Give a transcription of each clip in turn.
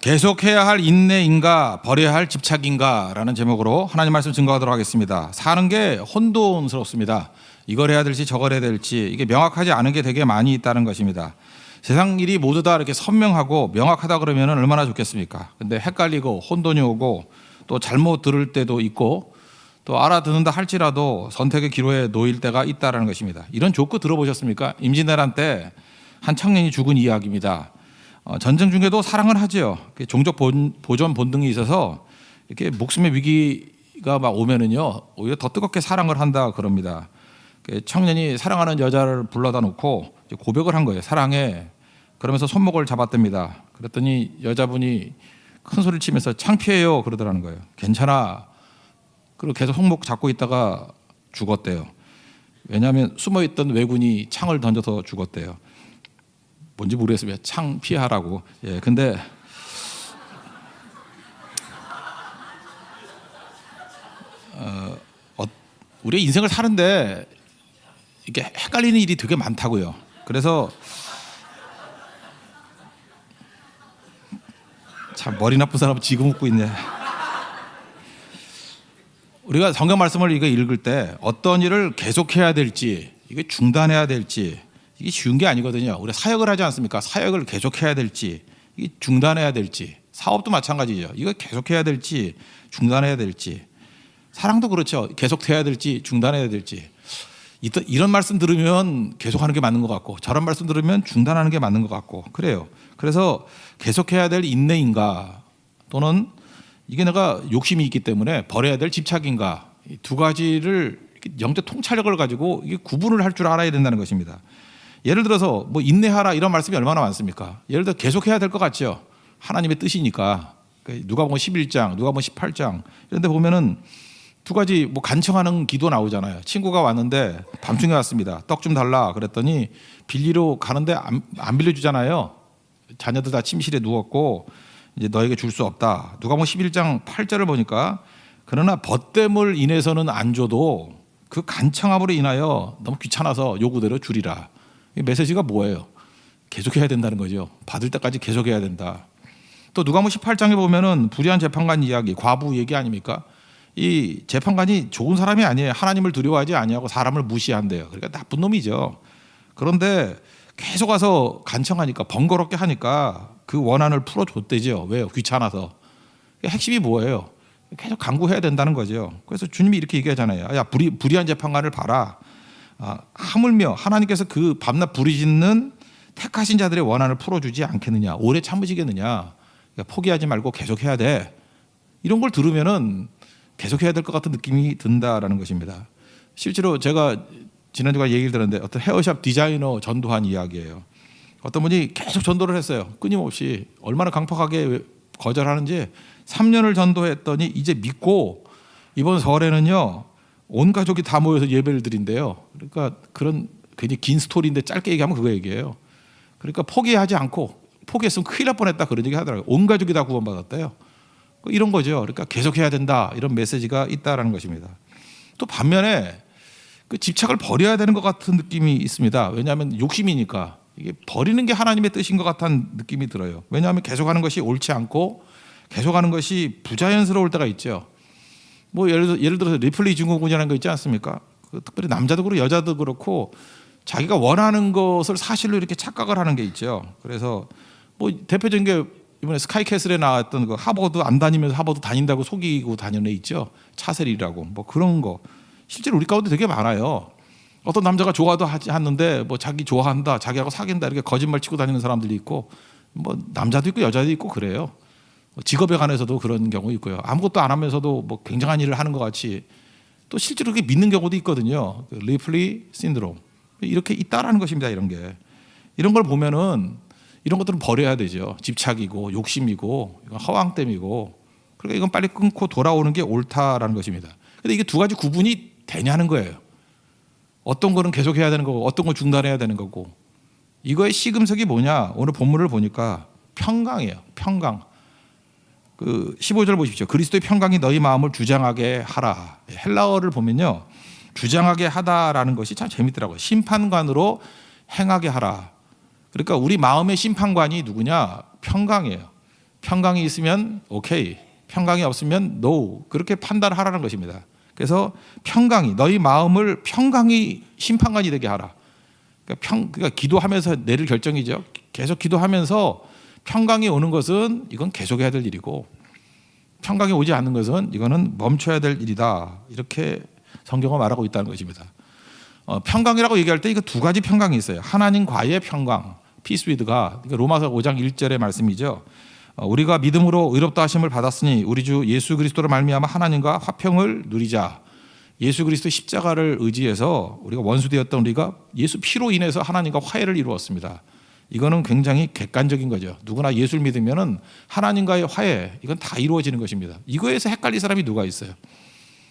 계속해야 할 인내인가 버려야 할 집착인가라는 제목으로 하나님 말씀 증거하도록 하겠습니다. 사는 게 혼돈스럽습니다. 이걸 해야 될지 저걸 해야 될지 이게 명확하지 않은 게 되게 많이 있다는 것입니다. 세상 일이 모두 다 이렇게 선명하고 명확하다 그러면 얼마나 좋겠습니까? 근데 헷갈리고 혼돈이 오고 또 잘못 들을 때도 있고 또 알아듣는다 할지라도 선택의 기로에 놓일 때가 있다라는 것입니다. 이런 조크 들어보셨습니까? 임진왜란 때 한 청년이 죽은 이야기입니다. 어, 전쟁 중에도 사랑을 하지요. 그 종족 본, 보존 본능이 있어서 이렇게 목숨의 위기가 막 오면은요 오히려 더 뜨겁게 사랑을 한다 그럽니다. 그 청년이 사랑하는 여자를 불러다 놓고 고백을 한 거예요. 사랑해. 그러면서 손목을 잡았답니다. 그랬더니 여자분이 큰 소리를 치면서 창피해요 그러더라는 거예요. 괜찮아. 그리고 계속 손목 잡고 있다가 죽었대요. 왜냐하면 숨어 있던 왜군이 창을 던져서 죽었대요. 뭔지 모르겠어요. 창 피하라고. 예, 근데 어, 어, 우리 인생을 사는데 이게 헷갈리는 일이 되게 많다고요. 그래서 참 머리 나쁜 사람은 지금 웃고 있네. 우리가 성경 말씀을 이거 읽을 때 어떤 일을 계속해야 될지 이게 중단해야 될지 이게 쉬운 게 아니거든요. 우리 사역을 하지 않습니까? 사역을 계속해야 될지 중단해야 될지 사업도 마찬가지죠. 이거 계속해야 될지 중단해야 될지 사랑도 그렇죠. 계속해야 될지 중단해야 될지 이런 말씀 들으면 계속하는 게 맞는 것 같고 저런 말씀 들으면 중단하는 게 맞는 것 같고 그래요. 그래서 계속해야 될 인내인가 또는 이게 내가 욕심이 있기 때문에 버려야 될 집착인가 이두 가지를 영적 통찰력을 가지고 이게 구분을 할 줄 알아야 된다는 것입니다. 예를 들어서 뭐 인내하라 이런 말씀이 얼마나 많습니까? 예를 들어 계속해야 될 것 같죠. 하나님의 뜻이니까 그 누가 보면 11장, 누가 보면 18장 이런 데 보면은 두 가지 뭐 간청하는 기도 나오잖아요. 친구가 왔는데 밤중에 왔습니다. 떡 좀 달라 그랬더니 빌리러 가는데 안, 안 빌려주잖아요. 자녀들 다 침실에 누웠고 이제 너에게 줄 수 없다. 누가 뭐 11장 8절을 보니까 그러나 벗됨을 인해서는 안 줘도 그 간청함으로 인하여 너무 귀찮아서 요구대로 줄이라. 이 메시지가 뭐예요? 계속해야 된다는 거죠. 받을 때까지 계속해야 된다. 또 누가 뭐 18장에 보면은 불의한 재판관 이야기, 과부 얘기 아닙니까? 이 재판관이 좋은 사람이 아니에요. 하나님을 두려워하지 아니하고 사람을 무시한대요. 그러니까 나쁜 놈이죠. 그런데 계속 와서 간청하니까 번거롭게 하니까 그 원한을 풀어줬대죠. 왜요? 귀찮아서. 핵심이 뭐예요? 계속 강구해야 된다는 거죠. 그래서 주님이 이렇게 얘기하잖아요. 야 불의, 불의한 재판관을 봐라. 아, 하물며 하나님께서 그 밤낮 부르짖는 택하신 자들의 원한을 풀어주지 않겠느냐. 오래 참으시겠느냐. 그러니까 포기하지 말고 계속해야 돼. 이런 걸 들으면은 계속해야 될 것 같은 느낌이 든다라는 것입니다. 실제로 제가 지난주에 얘기를 들었는데 어떤 헤어샵 디자이너 전도한 이야기예요. 어떤 분이 계속 전도를 했어요. 끊임없이 얼마나 강팍하게 거절하는지 3년을 전도했더니 이제 믿고 이번 설에는요 온 가족이 다 모여서 예배를 드린대요. 그러니까 그런 괜히 긴 스토리인데 짧게 얘기하면 그거 얘기예요. 그러니까 포기하지 않고 포기했으면 큰일 날 뻔했다 그런 얘기 하더라고요. 온 가족이 다 구원받았대요. 이런 거죠. 그러니까 계속해야 된다 이런 메시지가 있다라는 것입니다. 또 반면에 그 집착을 버려야 되는 것 같은 느낌이 있습니다. 왜냐하면 욕심이니까 이게 버리는 게 하나님의 뜻인 것 같은 느낌이 들어요. 왜냐하면 계속하는 것이 옳지 않고 계속하는 것이 부자연스러울 때가 있죠. 뭐 예를, 들어, 예를 들어서 리플리 증후군이라는 거 있지 않습니까? 그 특별히 남자도 그렇고 여자도 그렇고 자기가 원하는 것을 사실로 이렇게 착각을 하는 게 있죠. 그래서 뭐 대표적인 게 이번에 스카이캐슬에 나왔던 그 하버드 안 다니면서 하버드 다닌다고 속이고 다니는 애 있죠. 차셀이라고 뭐 그런 거 실제로 우리 가운데 되게 많아요. 어떤 남자가 좋아도 하지 않는데 뭐 자기 좋아한다, 자기하고 사귄다 이렇게 거짓말 치고 다니는 사람들이 있고 뭐 남자도 있고 여자도 있고 그래요. 뭐 직업에 관해서도 그런 경우 있고요. 아무것도 안 하면서도 뭐 굉장한 일을 하는 것 같이 또 실제로 그게 믿는 경우도 있거든요. 그 리플리 신드롬 이렇게 있다라는 것입니다. 이런 게 이런 걸 보면은 이런 것들은 버려야 되죠. 집착이고 욕심이고 허황됨이고 그러니까 이건 빨리 끊고 돌아오는 게 옳다라는 것입니다. 근데 이게 두 가지 구분이 되냐는 거예요. 어떤 거는 계속 해야 되는 거고 어떤 건 중단해야 되는 거고 이거의 시금석이 뭐냐? 오늘 본문을 보니까 평강이에요. 평강. 그 15절 보십시오. 그리스도의 평강이 너희 마음을 주장하게 하라. 헬라어를 보면요. 주장하게 하다라는 것이 참 재밌더라고요. 심판관으로 행하게 하라. 그러니까 우리 마음의 심판관이 누구냐? 평강이에요. 평강이 있으면 오케이, 평강이 없으면 노 그렇게 판단하라는 것입니다. 그래서 평강이 너희 마음을 평강이 심판관이 되게 하라. 그러니까 평 그러니까 기도하면서 내릴 결정이죠. 계속 기도하면서 평강이 오는 것은 이건 계속해야 될 일이고 평강이 오지 않는 것은 이거는 멈춰야 될 일이다. 이렇게 성경은 말하고 있다는 것입니다. 어, 평강이라고 얘기할 때 이거 두 가지 평강이 있어요. 하나님과의 평강, with가 이거 로마서 5장 1절의 말씀이죠. 어, 우리가 믿음으로 의롭다 하심을 받았으니 우리 주 예수 그리스도로 말미암아 하나님과 화평을 누리자. 예수 그리스도 십자가를 의지해서 우리가 원수되었던 우리가 예수 피로 인해서 하나님과 화해를 이루었습니다. 이거는 굉장히 객관적인 거죠. 누구나 예수를 믿으면은 하나님과의 화해 이건 다 이루어지는 것입니다. 이거에서 헷갈릴 사람이 누가 있어요?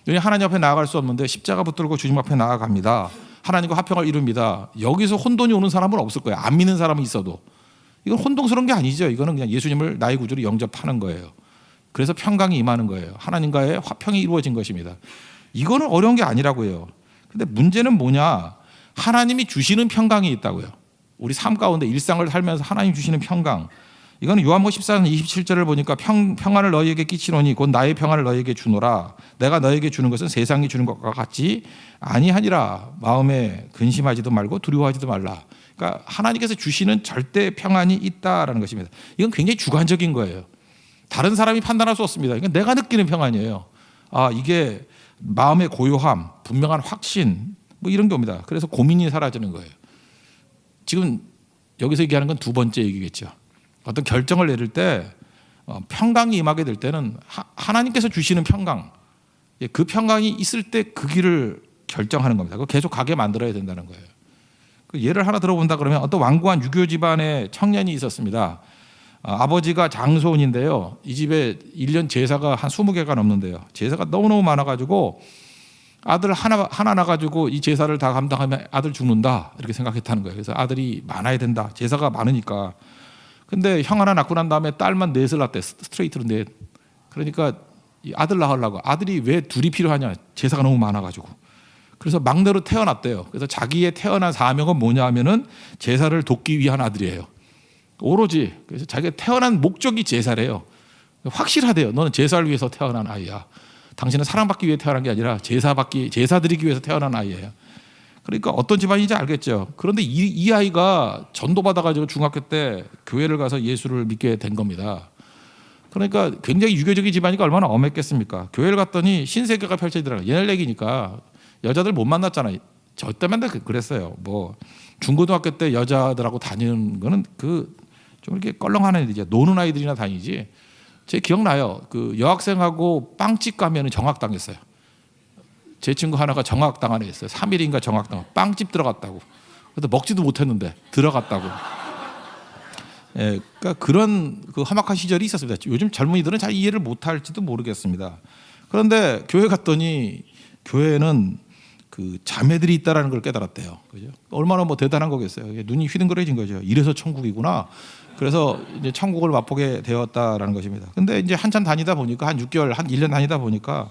여기 하나님 앞에 나아갈 수 없는데 십자가 붙들고 주님 앞에 나아갑니다. 하나님과 화평을 이룹니다. 여기서 혼돈이 오는 사람은 없을 거예요. 안 믿는 사람은 있어도 이건 혼동스러운 게 아니죠. 이거는 그냥 예수님을 나의 구주로 영접하는 거예요. 그래서 평강이 임하는 거예요. 하나님과의 화평이 이루어진 것입니다. 이거는 어려운 게 아니라고요. 근데 문제는 뭐냐? 하나님이 주시는 평강이 있다고요. 우리 삶 가운데 일상을 살면서 하나님 주시는 평강. 이거는 요한복 14장 27절을 보니까 평, 평안을 너희에게 끼치노니 곧 나의 평안을 너희에게 주노라. 내가 너희에게 주는 것은 세상이 주는 것과 같지 아니하니라. 마음에 근심하지도 말고 두려워하지도 말라. 그러니까 하나님께서 주시는 절대 평안이 있다라는 것입니다. 이건 굉장히 주관적인 거예요. 다른 사람이 판단할 수 없습니다. 이건 내가 느끼는 평안이에요. 아, 이게 마음의 고요함, 분명한 확신, 뭐 이런 게 옵니다. 그래서 고민이 사라지는 거예요. 지금 여기서 얘기하는 건 두 번째 얘기겠죠. 어떤 결정을 내릴 때 어, 평강이 임하게 될 때는 하, 나님께서 주시는 평강, 예, 그 평강이 있을 때 그 길을 결정하는 겁니다. 그 계속 가게 만들어야 된다는 거예요. 그 예를 하나 들어본다 그러면 어떤 완고한 유교 집안의 청년이 있었습니다. 어, 아버지가 장소원인데요. 이 집에 1년 제사가 한 20개가 넘는데요. 제사가 너무너무 많아가지고 아들 하나 하나 나 가지고 이 제사를 다 감당하면 아들 죽는다 이렇게 생각했다는 거예요. 그래서 아들이 많아야 된다. 제사가 많으니까. 근데 형 하나 낳고 난 다음에 딸만 넷을 낳대 스트레이트로 넷. 그러니까 이 아들 낳으려고 아들이 왜 둘이 필요하냐? 제사가 너무 많아가지고. 그래서 막내로 태어났대요. 그래서 자기의 태어난 사명은 뭐냐 하면은 제사를 돕기 위한 아들이에요. 오로지 그래서 자기가 태어난 목적이 제사래요. 확실하대요. 너는 제사를 위해서 태어난 아이야. 당신은 사랑받기 위해 태어난 게 아니라 제사 받기 제사 드리기 위해서 태어난 아이예요. 그러니까 어떤 집안인지 알겠죠. 그런데 이, 이 아이가 전도 받아가지고 중학교 때 교회를 가서 예수를 믿게 된 겁니다. 그러니까 굉장히 유교적인 집안이니까 얼마나 엄했겠습니까? 교회를 갔더니 신세계가 펼쳐지더라고요. 옛날 얘기니까 여자들 못 만났잖아요. 저 때만 그- 그랬어요. 뭐 중고등학교 때 여자들하고 다니는 거는 그 좀 이렇게 껄렁한 애들이죠. 노는 아이들이나 다니지. 제 기억나요. 그 여학생하고 빵집 가면은 정학당했어요. 제 친구 하나가 정학당 안에 있어요. 3일인가 정학당. 빵집 들어갔다고. 그래서 먹지도 못했는데 들어갔다고. 예, 그러니까 그런 그 험악한 시절이 있었습니다. 요즘 젊은이들은 잘 이해를 못할지도 모르겠습니다. 그런데 교회 갔더니 교회는 그 자매들이 있다라는 걸 깨달았대요. 그죠? 얼마나 뭐 대단한 거겠어요. 눈이 휘둥그레진 거죠. 이래서 천국이구나. 그래서 이제 천국을 맛보게 되었다라는 것입니다. 근데 이제 한참 다니다 보니까 한 6개월, 한 1년 다니다 보니까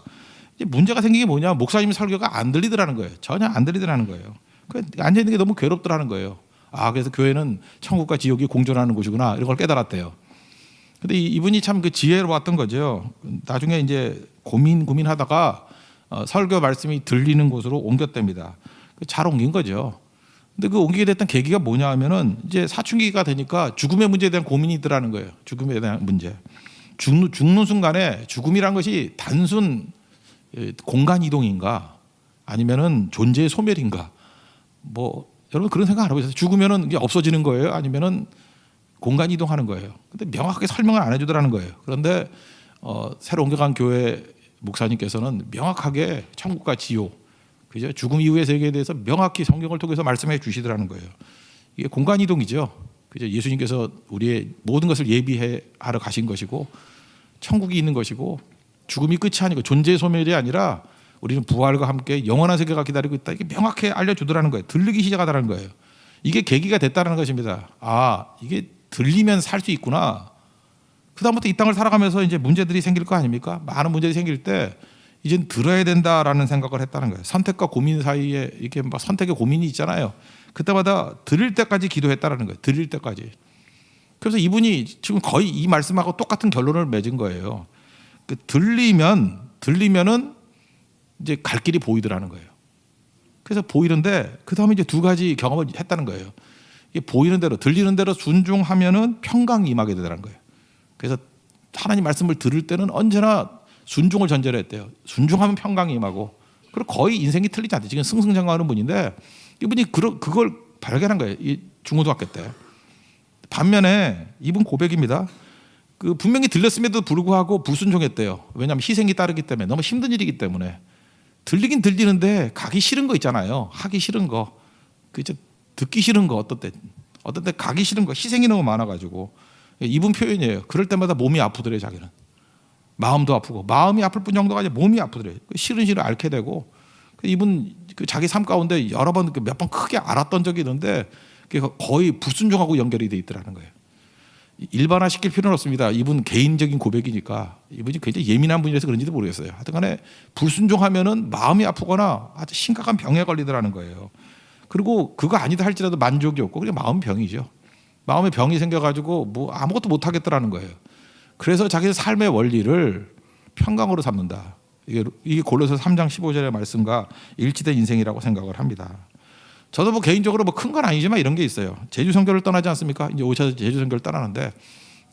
이제 문제가 생긴 게 뭐냐? 목사님 설교가 안 들리더라는 거예요. 전혀 안 들리더라는 거예요. 그 앉아 있는 게 너무 괴롭더라는 거예요. 아, 그래서 교회는 천국과 지옥이 공존하는 곳이구나. 이런 걸 깨달았대요. 근데 이- 이분이 참 그 지혜로웠던 거죠. 나중에 이제 고민 고민하다가 어, 설교 말씀이 들리는 곳으로 옮겼답니다. 그잘 옮긴 거죠. 근데 그 옮기게 됐던 계기가 뭐냐 하면은 이제 사춘기가 되니까 죽음의 문제에 대한 고민이 있더라는 거예요. 죽음에 대한 문제. 죽는, 죽는 순간에 죽음이란 것이 단순 예, 공간 이동인가 아니면은 존재의 소멸인가 뭐 여러분 그런 생각 안 하고 있어요. 죽으면은 이게 없어지는 거예요? 아니면은 공간 이동하는 거예요. 근데 명확하게 설명을 안 해주더라는 거예요. 그런데 어, 새로 옮겨간 교회 목사님께서는 명확하게 천국과 지옥, 그죠? 죽음 이후의 세계에 대해서 명확히 성경을 통해서 말씀해 주시더라는 거예요. 이게 공간 이동이죠. 그죠? 예수님께서 우리의 모든 것을 예비해 하러 가신 것이고 천국이 있는 것이고 죽음이 끝이 아니고 존재의 소멸이 아니라 우리는 부활과 함께 영원한 세계가 기다리고 있다. 이게 명확히 알려주더라는 거예요. 들리기 시작하더라는 거예요. 이게 계기가 됐다는 것입니다. 아, 이게 들리면 살 수 있구나. 그다음부터 이 땅을 살아가면서 이제 문제들이 생길 거 아닙니까? 많은 문제들이 생길 때 이젠 들어야 된다라는 생각을 했다는 거예요. 선택과 고민 사이에 이렇게 막 선택의 고민이 있잖아요. 그때마다 들을 때까지 기도했다라는 거예요. 들릴 때까지. 그래서 이분이 지금 거의 이 말씀하고 똑같은 결론을 맺은 거예요. 그 들리면 들리면은 이제 갈 길이 보이더라는 거예요. 그래서 보이는데 그 다음에 이제 두 가지 경험을 했다는 거예요. 이게 보이는 대로 들리는 대로 순종하면은 평강이 임하게 되더라는 거예요. 그래서 하나님 말씀을 들을 때는 언제나 순종을 전제로 했대요. 순종하면 평강이 임하고 그리고 거의 인생이 틀리지 않대. 지금 승승장구하는 분인데 이분이 그러, 그걸 발견한 거예요. 이 중고등학교 때. 반면에 이분 고백입니다. 그 분명히 들렸음에도 불구하고 불순종했대요. 왜냐하면 희생이 따르기 때문에 너무 힘든 일이기 때문에 들리긴 들리는데 가기 싫은 거 있잖아요. 하기 싫은 거, 그저 듣기 싫은 거 어떤 때 어떤 때 가기 싫은 거 희생이 너무 많아가지고 이분 표현이에요. 그럴 때마다 몸이 아프더래 자기는 마음도 아프고 마음이 아플 뿐 정도가 아니라 몸이 아프더래. 그 싫은 싫을 앓게 되고 그 이분 그 자기 삶 가운데 여러 번그몇번 크게 알았던 적이 있는데 거의 불순종하고 연결이 돼 있더라는 거예요. 일반화 시킬 필요는 없습니다. 이분 개인적인 고백이니까 이분이 굉장히 예민한 분이라서 그런지도 모르겠어요. 하여튼간에 불순종하면은 마음이 아프거나 아주 심각한 병에 걸리더라는 거예요. 그리고 그거 아니다 할지라도 만족이 없고 그게 마음 병이죠. 마음에 병이 생겨가지고 뭐 아무것도 못 하겠더라는 거예요. 그래서 자기 삶의 원리를 평강으로 삼는다. 이게 이게 골로새 3장 15절의 말씀과 일치된 인생이라고 생각을 합니다. 저도 뭐 개인적으로 뭐 큰 건 아니지만 이런 게 있어요. 제주 선교를 떠나지 않습니까? 이제 오셔서 제주 선교를 떠나는데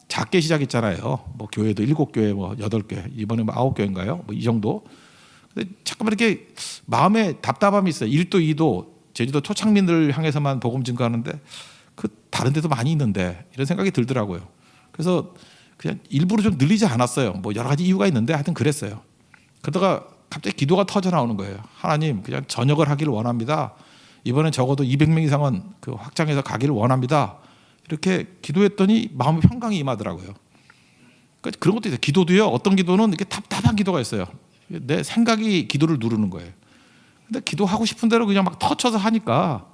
작게 시작했잖아요. 뭐 교회도 일곱 교회, 뭐 여덟 교회, 이번에 뭐 아홉 교회인가요? 뭐 이 정도. 근데 잠깐만 이렇게 마음에 답답함이 있어요. 1도 2도 제주도 토착민들 향해서만 복음 증거하는데 그 다른 데도 많이 있는데 이런 생각이 들더라고요. 그래서 그냥 일부러 좀 늘리지 않았어요. 뭐 여러 가지 이유가 있는데 하여튼 그랬어요. 그러다가 갑자기 기도가 터져 나오는 거예요. 하나님 그냥 전역을 하기를 원합니다. 이번엔 적어도 200명 이상은 그 확장해서 가기를 원합니다. 이렇게 기도했더니 마음의 평강이 임하더라고요. 그러니까 그런 것도 있어요. 기도도요. 어떤 기도는 이렇게 답답한 기도가 있어요. 내 생각이 기도를 누르는 거예요. 근데 기도하고 싶은 대로 그냥 막 터쳐서 하니까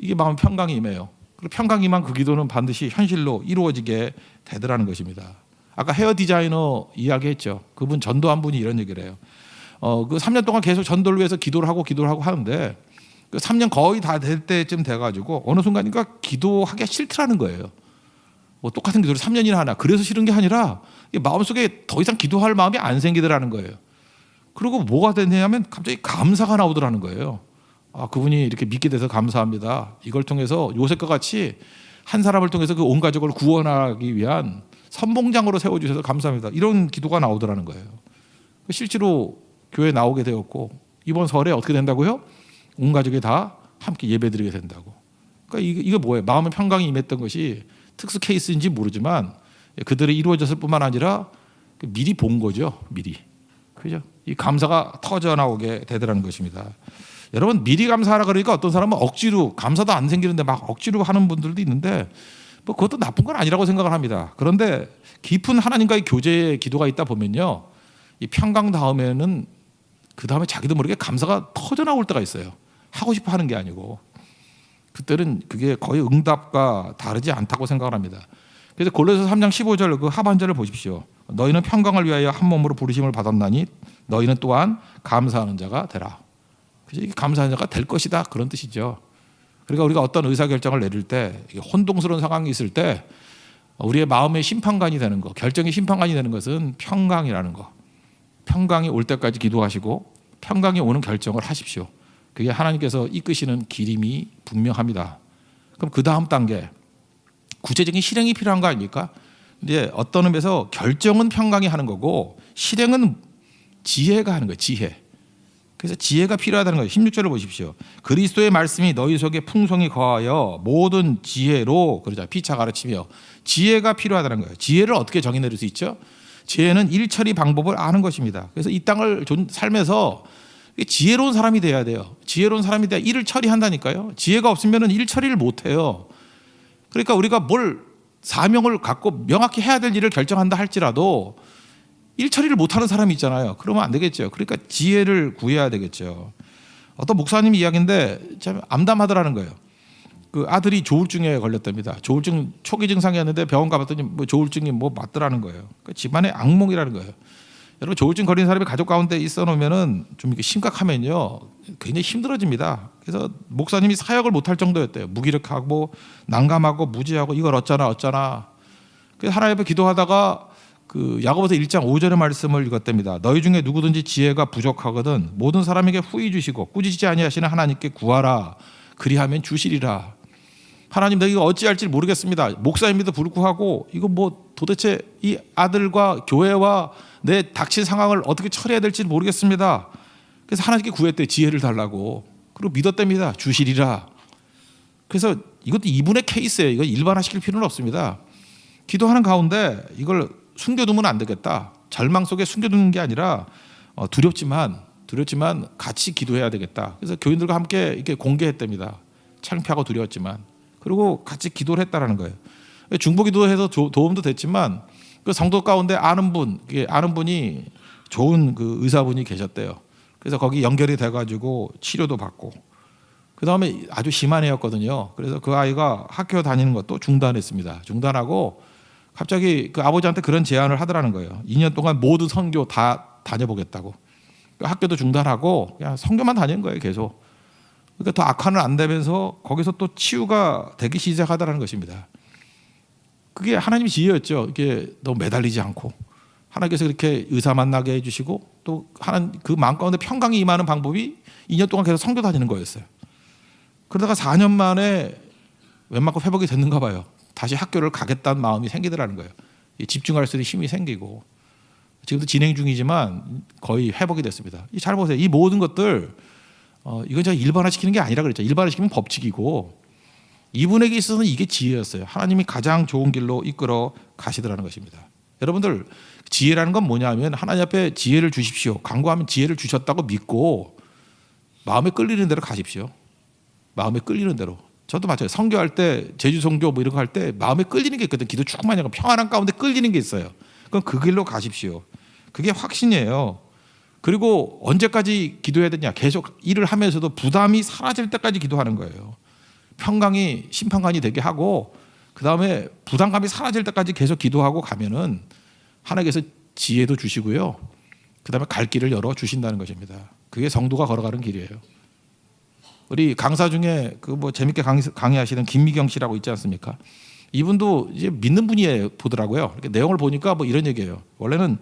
이게 마음 평강이 임해요. 그리고 평강이 임한 그 기도는 반드시 현실로 이루어지게 되더라는 것입니다. 아까 헤어 디자이너 이야기했죠. 그분 전도 한 분이 이런 얘기를 해요. 어, 그 3년 동안 계속 전도를 위해서 기도를 하고 기도를 하고 하는데 그 3년 거의 다 될 때쯤 돼가지고 어느 순간인가 기도하기가 싫더라는 거예요. 뭐 똑같은 기도를 3년이나 하나. 그래서 싫은 게 아니라 마음속에 더 이상 기도할 마음이 안 생기더라는 거예요. 그리고 뭐가 됐냐면 갑자기 감사가 나오더라는 거예요. 아, 그분이 이렇게 믿게 돼서 감사합니다. 이걸 통해서 요셉과 같이 한 사람을 통해서 그 온 가족을 구원하기 위한 선봉장으로 세워주셔서 감사합니다. 이런 기도가 나오더라는 거예요. 실제로 교회 나오게 되었고 이번 설에 어떻게 된다고요? 온 가족이 다 함께 예배드리게 된다고. 그러니까 이게, 뭐예요? 마음의 평강이 임했던 것이 특수 케이스인지 모르지만 그들이 이루어졌을 뿐만 아니라 미리 본 거죠. 미리. 그죠? 이 감사가 터져 나오게 되더라는 것입니다. 여러분 미리 감사하라 그러니까 어떤 사람은 억지로 감사도 안 생기는데 막 억지로 하는 분들도 있는데 뭐 그것도 나쁜 건 아니라고 생각을 합니다. 그런데 깊은 하나님과의 교제의 기도가 있다 보면요. 이 평강 다음에는 그 다음에 자기도 모르게 감사가 터져 나올 때가 있어요. 하고 싶어 하는 게 아니고 그때는 그게 거의 응답과 다르지 않다고 생각을 합니다. 그래서 골로새 3장 15절 그 하반절을 보십시오. 너희는 평강을 위하여 한 몸으로 부르심을 받았나니 너희는 또한 감사하는 자가 되라. 이게 감사하는 자가 될 것이다 그런 뜻이죠. 그러니까 우리가 어떤 의사 결정을 내릴 때 혼동스러운 상황이 있을 때 우리의 마음의 심판관이 되는 거, 결정의 심판관이 되는 것은 평강이라는 거. 평강이 올 때까지 기도하시고 평강이 오는 결정을 하십시오. 그게 하나님께서 이끄시는 기림이 분명합니다. 그럼 그 다음 단계 구체적인 실행이 필요한 거 아닙니까? 근데 어떤 의미에서 결정은 평강이 하는 거고 실행은 지혜가 하는 거예요. 지혜. 그래서 지혜가 필요하다는 거예요. 16절을 보십시오. 그리스도의 말씀이 너희 속에 풍성히 거하여 모든 지혜로 그러자 피차 가르치며 지혜가 필요하다는 거예요. 지혜를 어떻게 정의 내릴 수 있죠? 지혜는 일처리 방법을 아는 것입니다. 그래서 이 땅을 살면서 지혜로운 사람이 돼야 돼요. 지혜로운 사람이 돼야 일을 처리한다니까요. 지혜가 없으면 일 처리를 못 해요. 그러니까 우리가 뭘 사명을 갖고 명확히 해야 될 일을 결정한다 할지라도 일 처리를 못하는 사람이 있잖아요. 그러면 안 되겠죠. 그러니까 지혜를 구해야 되겠죠. 어떤 목사님 이야기인데 참 암담하더라는 거예요. 그 아들이 조울증에 걸렸답니다. 조울증 초기 증상이었는데 병원 가봤더니 뭐 조울증이 뭐 맞더라는 거예요. 그러니까 집안의 악몽이라는 거예요. 여러분 조울증 걸린 사람이 가족 가운데 있어 놓으면은 좀 이렇게 심각하면요 굉장히 힘들어집니다. 그래서 목사님이 사역을 못할 정도였대요. 무기력하고 난감하고 무지하고 이걸 어쩌나 어쩌나. 그래서 하나님 앞에 기도하다가 그 야고보서 1장 5절의 말씀을 읽었답니다. 너희 중에 누구든지 지혜가 부족하거든 모든 사람에게 후히 주시고 꾸짖지 아니하시는 하나님께 구하라. 그리하면 주시리라. 하나님 내가 어찌할지 모르겠습니다. 목사님에도 불구하고 이거 뭐 도대체 이 아들과 교회와 내 닥친 상황을 어떻게 처리해야 될지 모르겠습니다. 그래서 하나님께 구했대 지혜를 달라고. 그리고 믿었답니다. 주시리라. 그래서 이것도 이분의 케이스예요. 이거 일반화시킬 필요는 없습니다. 기도하는 가운데 이걸 숨겨두면 안 되겠다. 절망 속에 숨겨두는 게 아니라 어, 두렵지만 두렵지만 같이 기도해야 되겠다. 그래서 교인들과 함께 이렇게 공개했답니다. 창피하고 두려웠지만 그리고 같이 기도를 했다라는 거예요. 중보기도해서 조- 도움도 됐지만 그 성도 가운데 아는 분, 아는 분이 좋은 그 의사분이 계셨대요. 그래서 거기 연결이 돼가지고 치료도 받고 그 다음에 아주 심한 애였거든요. 그래서 그 아이가 학교 다니는 것도 중단했습니다. 중단하고 갑자기 그 아버지한테 그런 제안을 하더라는 거예요. 2년 동안 모든 선교 다 다녀보겠다고. 그 학교도 중단하고 그냥 선교만 다니는 거예요, 계속. 그러니까 더 악화는 안 되면서 거기서 또 치유가 되기 시작하다라는 것입니다. 그게 하나님의 지혜였죠. 이게 너무 매달리지 않고 하나님께서 그렇게 의사 만나게 해주시고 또 하나님 그 마음 가운데 평강이 임하는 방법이 2년 동안 계속 선교 다니는 거였어요. 그러다가 4년 만에 웬만큼 회복이 됐는가 봐요. 다시 학교를 가겠다는 마음이 생기더라는 거예요. 이 집중할 수 있는 힘이 생기고 지금도 진행 중이지만 거의 회복이 됐습니다. 이잘 보세요. 이 모든 것들 어, 이건 제가 일반화시키는 게 아니라 그랬죠. 일반화시키면 법칙이고 이분에게 있어서는 이게 지혜였어요. 하나님이 가장 좋은 길로 이끌어 가시더라는 것입니다. 여러분들 지혜라는 건 뭐냐면 하나님 앞에 지혜를 주십시오. 간구하면 지혜를 주셨다고 믿고 마음에 끌리는 대로 가십시오. 마음에 끌리는 대로. 저도 맞아요. 성교할 때 제주 성교 뭐 이런 거 할 때 마음에 끌리는 게 있거든. 기도 조금만 하고 평안한 가운데 끌리는 게 있어요. 그럼 그 길로 가십시오. 그게 확신이에요. 그리고 언제까지 기도해야 되냐? 계속 일을 하면서도 부담이 사라질 때까지 기도하는 거예요. 평강이 심판관이 되게 하고 그 다음에 부담감이 사라질 때까지 계속 기도하고 가면은 하나님께서 지혜도 주시고요. 그 다음에 갈 길을 열어 주신다는 것입니다. 그게 성도가 걸어가는 길이에요. 우리 강사 중에 그 뭐 재밌게 강의, 강의하시는 김미경 씨라고 있지 않습니까? 이분도 이제 믿는 분이에요 보더라고요. 내용을 보니까 뭐 이런 얘기예요. 원래는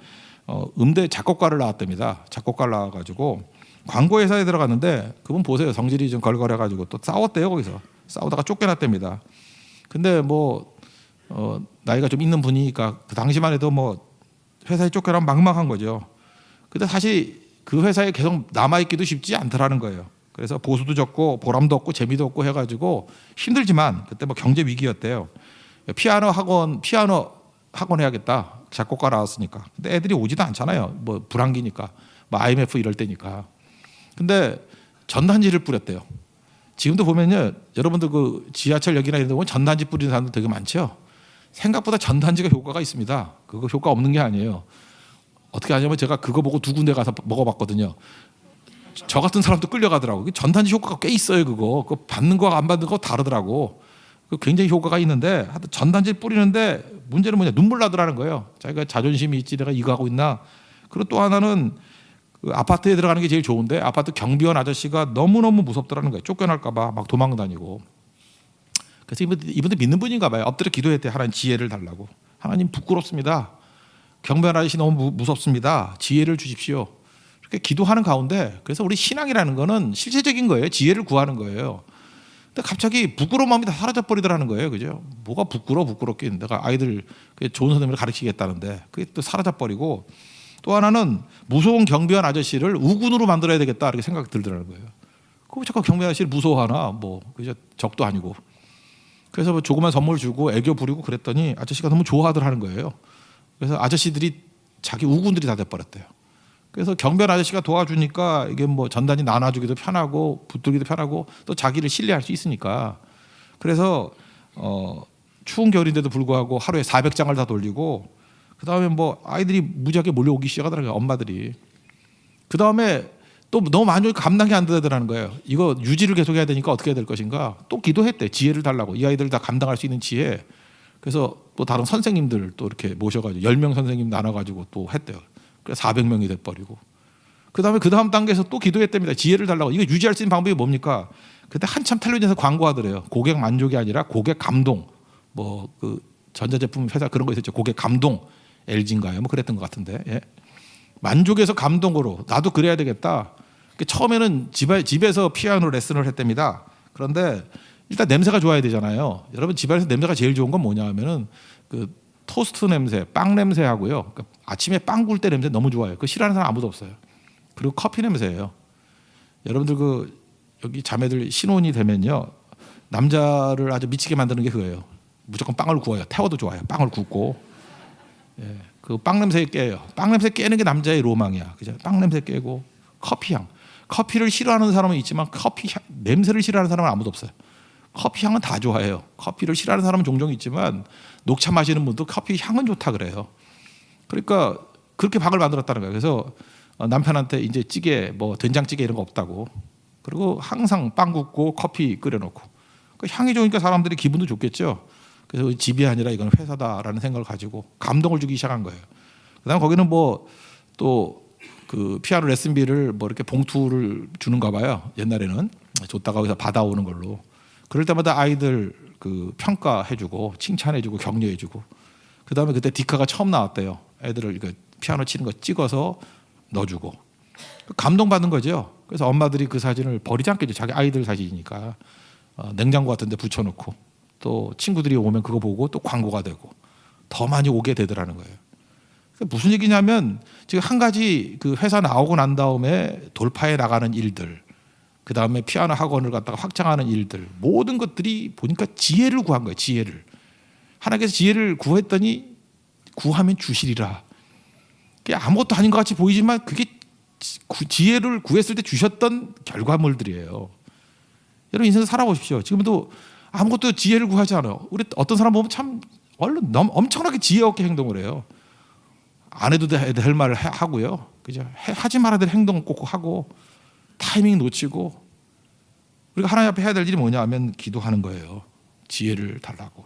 어, 음대 작곡가를 나왔답니다. 작곡가를 나와가지고 광고 회사에 들어갔는데 그분 보세요. 성질이 좀 걸걸해가지고 또 싸웠대요 거기서 싸우다가 쫓겨났답니다. 근데 뭐 어, 나이가 좀 있는 분이니까 그 당시만 해도 뭐 회사에 쫓겨나면 막막한 거죠. 근데 사실 그 회사에 계속 남아 있기도 쉽지 않더라는 거예요. 그래서 보수도 적고 보람도 없고 재미도 없고 해가지고 힘들지만 그때 뭐 경제 위기였대요. 피아노 학원 피아노 학원 해야겠다. 작곡가 나왔으니까. 근데 애들이 오지도 않잖아요. 뭐 불황기니까, 뭐 IMF 이럴 때니까. 근데 전단지를 뿌렸대요. 지금도 보면요, 여러분들 그 지하철역이나 이런 데 보면 전단지 뿌리는 사람들 되게 많죠. 생각보다 전단지가 효과가 있습니다. 그거 효과 없는 게 아니에요. 어떻게 하냐면 제가 그거 보고 두 군데 가서 먹어봤거든요. 저 같은 사람도 끌려가더라고. 그 전단지 효과가 꽤 있어요. 그거. 그 받는 거와 안 받는 거 다르더라고. 그 굉장히 효과가 있는데 하여튼 전단지 뿌리는데 문제는 뭐냐 눈물 나더라는 거예요. 자기가 자존심이 있지 내가 이거 하고 있나. 그리고 또 하나는 그 아파트에 들어가는 게 제일 좋은데 아파트 경비원 아저씨가 너무 너무 무섭더라는 거예요. 쫓겨날까봐 막 도망다니고. 그래서 이분들, 이분들 믿는 분인가 봐요. 엎드려 기도했대 하나님 지혜를 달라고. 하나님 부끄럽습니다. 경비원 아저씨 너무 무, 무섭습니다. 지혜를 주십시오. 이렇게 기도하는 가운데 그래서 우리 신앙이라는 거는 실체적인 거예요. 지혜를 구하는 거예요. 근데 갑자기 부끄러운 마음이 다 사라져 버리더라는 거예요. 그죠? 뭐가 부끄러 부끄럽긴 내가 아이들 좋은 선생님을 가르치겠다는데 그게 또 사라져 버리고 또 하나는 무서운 경비원 아저씨를 우군으로 만들어야 되겠다 이렇게 생각이 들더라는 거예요. 그거 자꾸 경비원 아저씨를 무서워하나 뭐 그죠? 적도 아니고. 그래서 뭐 조그만 선물 주고 애교 부리고 그랬더니 아저씨가 너무 좋아하더라는 거예요. 그래서 아저씨들이 자기 우군들이 다 돼버렸대요. 그래서 경변 아저씨가 도와주니까 이게 뭐 전단지 나눠주기도 편하고 붙들기도 편하고 또 자기를 신뢰할 수 있으니까. 그래서 어 추운 겨울인데도 불구하고 하루에 400장을 다 돌리고 그 다음에 뭐 아이들이 무지하게 몰려오기 시작하더라고요 엄마들이. 그 다음에 또 너무 많이 감당이 안 되더라는 거예요. 이거 유지를 계속해야 되니까 어떻게 해야 될 것인가? 또 기도했대. 지혜를 달라고. 이 아이들 다 감당할 수 있는 지혜. 그래서 또 다른 선생님들 또 이렇게 모셔가지고 10명 선생님 나눠가지고 또 했대요 400명이 돼버리고 그 다음에 그 다음 단계에서 또 기도했답니다. 지혜를 달라고 이거 유지할 수 있는 방법이 뭡니까? 그때 한참 텔레비전에서 광고하더래요. 고객 만족이 아니라 고객 감동. 뭐 그 전자제품 회사 그런 거 있었죠. 고객 감동. LG인가요? 뭐 그랬던 것 같은데. 예. 만족에서 감동으로 나도 그래야 되겠다. 그 처음에는 집에, 집에서 피아노 레슨을 했답니다. 그런데 일단 냄새가 좋아야 되잖아요. 여러분 집안에서 냄새가 제일 좋은 건 뭐냐 하면은 그 토스트 냄새, 빵 냄새 하고요. 그러니까 아침에 빵 굴 때 냄새 너무 좋아요. 그 싫어하는 사람 아무도 없어요. 그리고 커피 냄새예요. 여러분들 그 여기 자매들 신혼이 되면요. 남자를 아주 미치게 만드는 게 그거예요. 무조건 빵을 구워요. 태워도 좋아요. 빵을 굽고. 예. 그 빵 냄새에 깨요. 빵 냄새 깨는 게 남자의 로망이야. 그죠? 빵 냄새 깨고 커피 향. 커피를 싫어하는 사람은 있지만 커피 향, 냄새를 싫어하는 사람은 아무도 없어요. 커피 향은 다 좋아해요. 커피를 싫어하는 사람은 종종 있지만 녹차 마시는 분도 커피 향은 좋다 그래요. 그러니까 그렇게 박을 만들었다는 거예요. 그래서 어, 남편한테 이제 찌개 뭐 된장찌개 이런 거 없다고. 그리고 항상 빵 굽고 커피 끓여놓고. 그 향이 좋으니까 사람들이 기분도 좋겠죠. 그래서 집이 아니라 이건 회사다라는 생각을 가지고 감동을 주기 시작한 거예요. 그다음 거기는 뭐 또 그 피아노 레슨비를 뭐 이렇게 봉투를 주는가 봐요. 옛날에는 줬다가 거기서 받아오는 걸로. 그럴 때마다 아이들 그 평가해주고 칭찬해주고 격려해주고. 그다음에 그때 디카가 처음 나왔대요. 애들을 이거 피아노 치는 거 찍어서 넣어주고 감동받는 거죠. 그래서 엄마들이 그 사진을 버리지 않겠죠. 자기 아이들 사진이니까 어, 냉장고 같은데 붙여놓고 또 친구들이 오면 그거 보고 또 광고가 되고 더 많이 오게 되더라는 거예요. 무슨 얘기냐면 지금 한 가지 그 회사 나오고 난 다음에 돌파해 나가는 일들, 그 다음에 피아노 학원을 갖다가 확장하는 일들 모든 것들이 보니까 지혜를 구한 거예요. 지혜를 하나님께서 지혜를 구했더니 구하면 주시리라. 아무것도 아닌 것 같이 보이지만 그게 지혜를 구했을 때 주셨던 결과물들이에요. 여러분 인생 살아보십시오. 지금도 아무것도 지혜를 구하지 않아요. 우리 어떤 사람 보면 참 얼른 너무 엄청나게 지혜 없게 행동을 해요. 안 해도 돼- 될 말을 해- 하고요. 그죠? 해- 하지 말아야 될 행동 꼭 하고 타이밍 놓치고 우리가 하나님 앞에 해야 될 일이 뭐냐면 기도하는 거예요. 지혜를 달라고.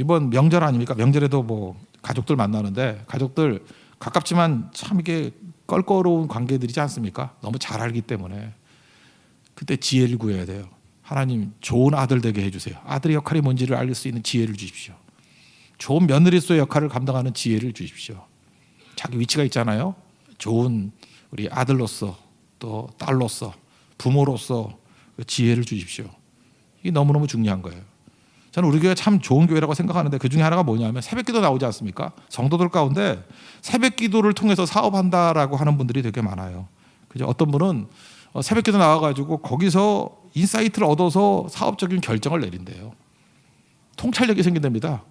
이번 명절 아닙니까? 명절에도 뭐 가족들 만나는데 가족들 가깝지만 참 이게 껄끄러운 관계들이지 않습니까? 너무 잘 알기 때문에 그때 지혜를 구해야 돼요. 하나님 좋은 아들 되게 해주세요. 아들의 역할이 뭔지를 알수 있는 지혜를 주십시오. 좋은 며느리로서의 역할을 감당하는 지혜를 주십시오. 자기 위치가 있잖아요. 좋은 우리 아들로서 또 딸로서 부모로서 그 지혜를 주십시오. 이게 너무너무 중요한 거예요. 저는 우리 교회가 참 좋은 교회라고 생각하는데 그 중에 하나가 뭐냐면 새벽기도 나오지 않습니까? 성도들 가운데 새벽기도를 통해서 사업한다라고 하는 분들이 되게 많아요. 그죠? 어떤 분은 어, 새벽기도 나와가지고 거기서 인사이트를 얻어서 사업적인 결정을 내린대요. 통찰력이 생긴답니다.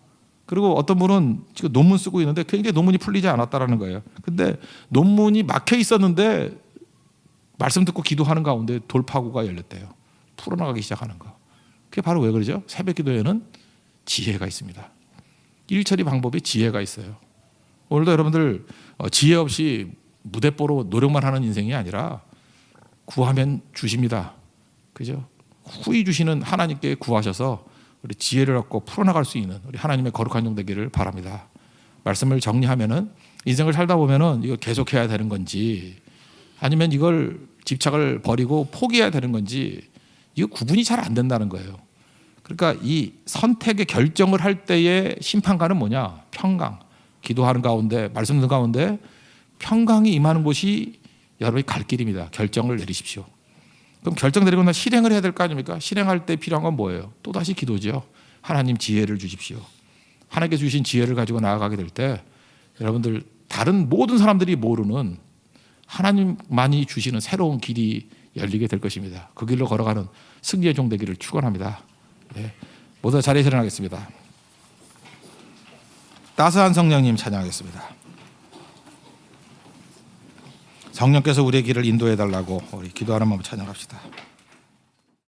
그리고 어떤 분은 지금 논문 쓰고 있는데 굉장히 논문이 풀리지 않았다라는 거예요. 근데 논문이 막혀 있었는데 말씀 듣고 기도하는 가운데 돌파구가 열렸대요. 풀어나가기 시작하는 거. 그게 바로 왜 그러죠? 새벽 기도에는 지혜가 있습니다. 일처리 방법에 지혜가 있어요. 오늘도 여러분들 어, 지혜 없이 무대뽀로 노력만 하는 인생이 아니라 구하면 주십니다. 그죠? 후히 주시는 하나님께 구하셔서 우리 지혜를 얻고 풀어나갈 수 있는 우리 하나님의 거룩한 종 되기를 바랍니다. 말씀을 정리하면은 인생을 살다 보면은 이거 계속해야 되는 건지 아니면 이걸 집착을 버리고 포기해야 되는 건지 이거 구분이 잘 안 된다는 거예요. 그러니까 이 선택의 결정을 할 때의 심판관은 뭐냐? 평강. 기도하는 가운데 말씀 듣는 가운데 평강이 임하는 곳이 여러분의 갈 길입니다. 결정을 내리십시오. 그럼 결정 내리고 나 실행을 해야 될 거 아닙니까? 실행할 때 필요한 건 뭐예요? 또 다시 기도죠. 하나님 지혜를 주십시오. 하나님께서 주신 지혜를 가지고 나아가게 될 때 여러분들 다른 모든 사람들이 모르는 하나님만이 주시는 새로운 길이 열리게 될 것입니다. 그 길로 걸어가는 승리의 종 되기를 축원합니다. 네. 모두 다 자리에 일어나겠습니다. 따스한 성령님 찬양하겠습니다. 성령께서 우리의 길을 인도해 달라고 우리 기도하는 마음 찬양합시다.